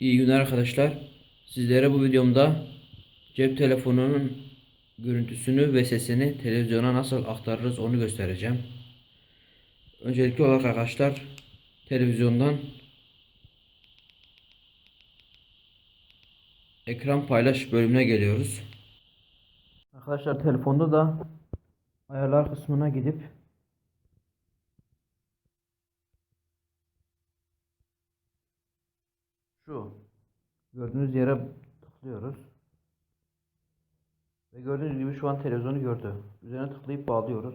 İyi günler arkadaşlar. Sizlere bu videomda cep telefonunun görüntüsünü ve sesini televizyona nasıl aktarırız onu göstereceğim. Öncelikli olarak arkadaşlar televizyondan ekran paylaş bölümüne geliyoruz. Arkadaşlar telefonda da ayarlar kısmına gidip şu gördüğünüz yere tıklıyoruz. Ve gördüğünüz gibi şu an televizyonu gördü. Üzerine tıklayıp bağlıyoruz.